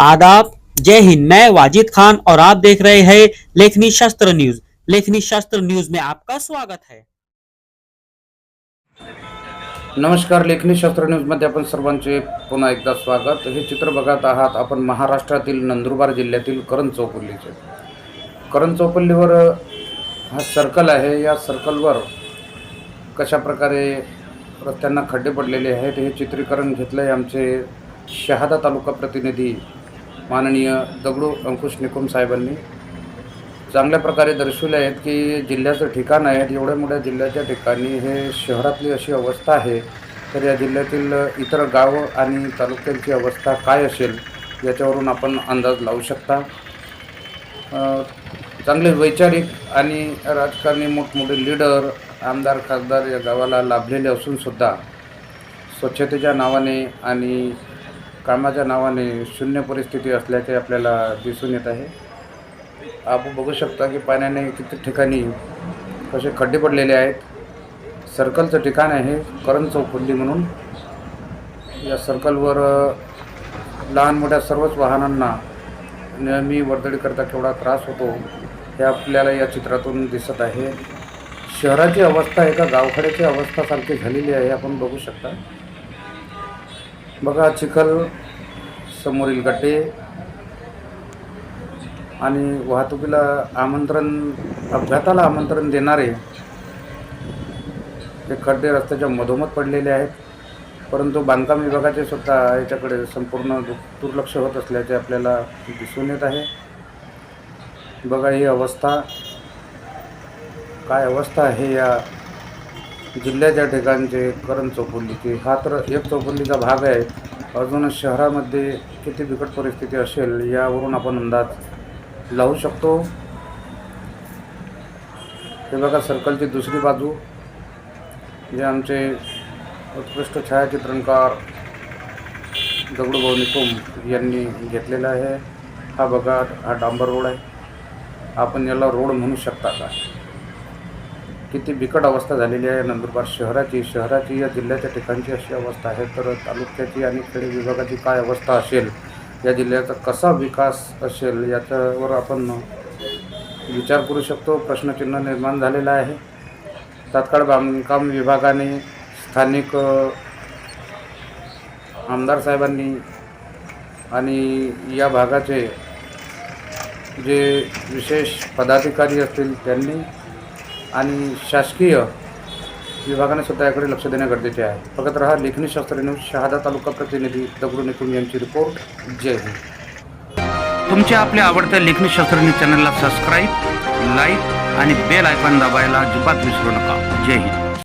आदाब। जय हिंद। मैं वाजिद खान और आप देख रहे हैं लेखनी शास्त्र न्यूज। लेखनी शास्त्र न्यूज में आपका स्वागत है। नमस्कार लेखनी शास्त्र न्यूजमध्ये आपण सर्वांचे पुन्हा एकदा स्वागत. हे चित्र बघत आहात आपण महाराष्ट्रातील नंदुरबार जिल्ह्यातील करण चौपल्लीचे. करण चौपल्लीवर हा सर्कल आहे. या सर्कलवर कशा प्रकारे रस्त्यांना खड्डे पडलेले आहेत हे चित्रीकरण घेतलं आहे आमचे शहादा तालुका प्रतिनिधी माननीय दगडू अंकुश निकुम साहेबांनी. चांगल्या प्रकारे दर्शवले आहेत की जिल्ह्याचं ठिकाण आहे एवढ्या मोठ्या जिल्ह्याच्या ठिकाणी हे शहरातली अशी अवस्था आहे तर या जिल्ह्यातील इतर गावं आणि तालुक्यांची अवस्था काय असेल याच्यावरून आपण अंदाज लावू शकता. चांगले वैचारिक आणि राजकारणी मोठमोठे लीडर आमदार खासदार या गावाला लाभलेले असूनसुद्धा स्वच्छतेच्या नावाने आणि कामाच्या नावाने शून्य परिस्थिती असल्याचे आपल्याला दिसून येत आहे. आपण बघू शकता की पाण्याने किती ठिकाणी कसे खड्डे पडलेले आहेत. सर्कलचं ठिकाण आहे करण चौफुल्ली म्हणून. या सर्कलवर लहान मोठ्या सर्वच वाहनांना नेहमी वर्दळीकरता केवढा त्रास होतो हे आपल्याला या चित्रातून दिसत आहे. शहराची अवस्था एका गावखेड्याची अवस्थासारखी झालेली आहे आपण बघू शकता. बघा चिखल समोरील गड्डे आणि वाहतुकीला आमंत्रण अपघाताला आमंत्रण देणारे हे खड्डे रस्त्याच्या मधोमध पडलेले आहेत. परंतु बांधकाम विभागाचे सुद्धा याच्याकडे संपूर्ण दुर्लक्ष होत असल्याचे आपल्याला दिसून येत आहे. बघा ही अवस्था काय अवस्था आहे या जिल्ह्याच्या ठिकाणचे करण चौफुल्लीचे हा तर एक चौफुल्लीचा भाग आहे. अजून शहरामध्ये किती बिकट परिस्थिती असेल यावरून आपण अंदाज लावू शकतो. हे बघा सर्कलची दुसरी बाजू जे आमचे उत्कृष्ट छायाचित्रणकार दगडूभाऊ निकुम यांनी घेतलेला आहे. हा बघा हा डांबर रोड आहे. आपण याला रोड म्हणू शकता का? किती बिकट अवस्था झालेली आहे. नंदुरबार शहराची शहराची या जिल्ह्याच्या ठिकाणची अशी अवस्था आहे. तर तालुक्याची आणि खेडे विभागाची काय अवस्था असेल? या जिल्ह्याचा कसा विकास असेल? याच्यावर आपण विचार करू शकतो. प्रश्नचिन्ह निर्माण झालेलं आहे. तात्काळ बांधकाम विभागाने स्थानिक आमदार साहेबांनी आणि या भागाचे जे विशेष पदाधिकारी असतील त्यांनी आणि शासकीय विभागाने सुद्धा याकडे लक्ष देणे गरजेचे आहे. बघत रहा लेखनी शास्त्र शहादा तालुका प्रतिनिधी दगडू निकुम यांची रिपोर्ट. जय हिंद. तुमच्या आपल्या आवडत्या लेखनी शास्त्रज्ञ चॅनलला सबस्क्राईब लाईक आणि बेल आयकॉन दाबायला अजिबात विसरू नका. जय हिंद.